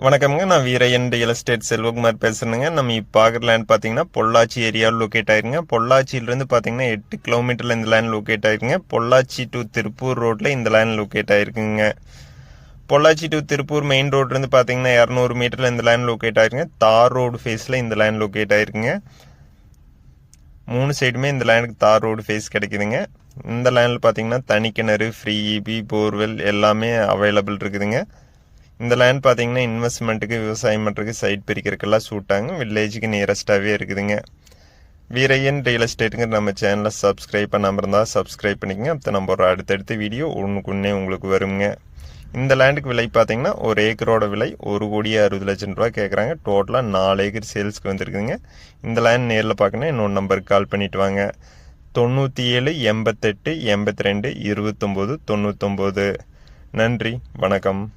வணக்கம்ங்க. நான் Veeraiyan real estate Selvakumar பேசுறேங்க நம்ம இப்போ பார்க்குற லேண்ட் பார்த்தீங்கன்னா பொள்ளாச்சி ஏரியாவில் லொக்கேட் ஆயிருங்க. பொள்ளாச்சியிலேருந்து பார்த்தீங்கன்னா எட்டு கிலோமீட்டரில் இந்த லேண்ட் லொக்கேட் ஆயிருங்க. பொள்ளாச்சி டு திருப்பூர் ரோட்டில் இந்த லேண்ட் லொக்கேட் ஆயிருக்குங்க. பொள்ளாச்சி டு திருப்பூர் மெயின் ரோட்லேருந்து பார்த்தீங்கன்னா இரநூறு மீட்டரில் இந்த லேண்ட் லொக்கேட் ஆயிருங்க. தார் ரோடு ஃபேஸில் இந்த லேண்ட் லொக்கேட் ஆயிருக்குங்க. மூணு சைடுமே இந்த லேண்டுக்கு தார் ரோடு ஃபேஸ் கிடைக்குதுங்க. இந்த லேண்டில் பார்த்தீங்கன்னா தனி கிணறு ஃப்ரீ இபி போர்வெல் எல்லாமே அவைலபிள் இருக்குதுங்க. இந்த லேண்ட் பார்த்தீங்கன்னா இன்வெஸ்ட்மெண்ட்டுக்கு விவசாயம் பண்ணுறதுக்கு சைட் பிரிக்கிறதுக்கெல்லாம் சூட்டாங்க. வில்லேஜுக்கு நியரஸ்ட்டாகவே இருக்குதுங்க. வீரையன் ரியல் எஸ்டேட்டுங்கிற நம்ம சேனலை சப்ஸ்கிரைப் பண்ணாமல் இருந்தால் சப்ஸ்கிரைப் பண்ணிக்கங்க. அப்போ நம்ம ஒரு அடுத்தடுத்த வீடியோ ஒன்றுக்குன்னே உங்களுக்கு வருங்க. இந்த லேண்டுக்கு விலை பார்த்தீங்கன்னா ஒரு ஏக்கரோட விலை ஒரு கோடி அறுபது லட்சம் ரூபா கேட்குறாங்க டோட்டலாக நாலு ஏக்கர் சேல்ஸ்க்கு வந்துருக்குதுங்க. இந்த லேண்ட் நேரில் பார்க்கணும் இன்னொரு நம்பருக்கு கால் பண்ணிட்டு வாங்க. தொண்ணூற்றி ஏழு எண்பத்தெட்டு எண்பத்தி ரெண்டு இருபத்தொம்போது தொண்ணூத்தொம்போது. நன்றி வணக்கம்.